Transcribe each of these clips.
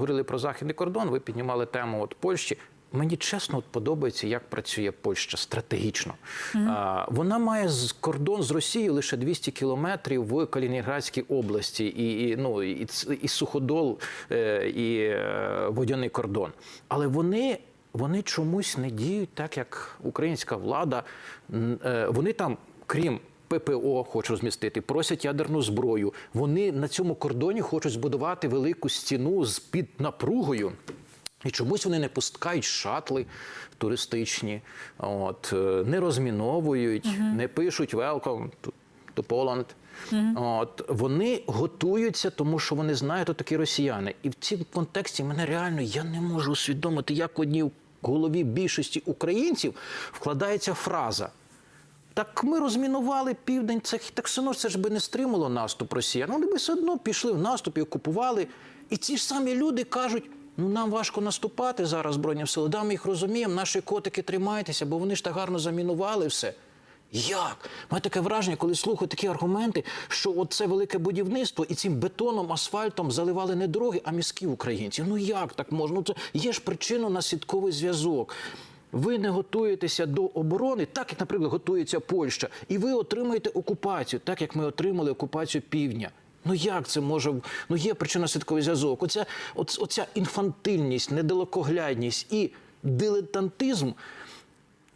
Говорили про західний кордон. Ви піднімали тему от Польщі. Мені чесно от подобається, як працює Польща стратегічно. А, вона має з кордон з Росією лише 200 кілометрів в Калінінградській області, і, і ну і, і суходол, е, і е, водяний кордон. Але вони. Вони чомусь не діють так, як українська влада. Е, Вони там, крім ППО, хочуть розмістити, просять ядерну зброю. Вони на цьому кордоні хочуть збудувати велику стіну з під напругою. І чомусь вони не пускають шатли туристичні, от, е, не розміновують, не пишуть «Welcome to, to Poland». От, вони готуються, тому що вони знають, хто такі росіяни. І в цьому контексті мене реально я не можу усвідомити, як в одній голові більшості українців вкладається фраза. Так ми розмінували південь, це так одно це ж би не стримало наступ росіян. Вони би все одно пішли в наступ і окупували. І ці ж самі люди кажуть: ну нам важко наступати зараз збройні сили. Да, ми їх розуміємо, наші котики тримайтеся, бо вони ж так гарно замінували все. Як? Має таке враження, коли слухаю такі аргументи, що от це велике будівництво і цим бетоном, асфальтом заливали не дороги, а мізки українців. Ну як так можна? Ну, це є ж причинно-наслідковий зв'язок. Ви не готуєтеся до оборони, так як, наприклад, готується Польща, і ви отримаєте окупацію, так як ми отримали окупацію півдня. Ну як це може? Ну є причина святковий зв'язок. Оця, оця інфантильність, недалекоглядність і дилетантизм.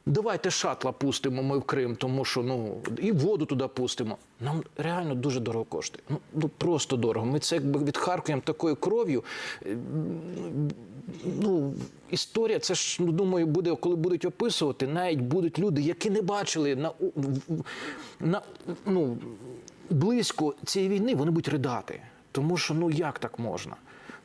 Давайте шатла пустимо ми в Крим, тому що ну і воду туди пустимо. Нам реально дуже дорого коштує. Ну, ну просто дорого. Ми це якби відхаркуємо такою кров'ю. Е, Ну, історія, це ж ну, думаю, буде, коли будуть описувати, навіть будуть люди, які не бачили на, на ну, близько цієї війни, вони будуть ридати. Тому що ну як так можна?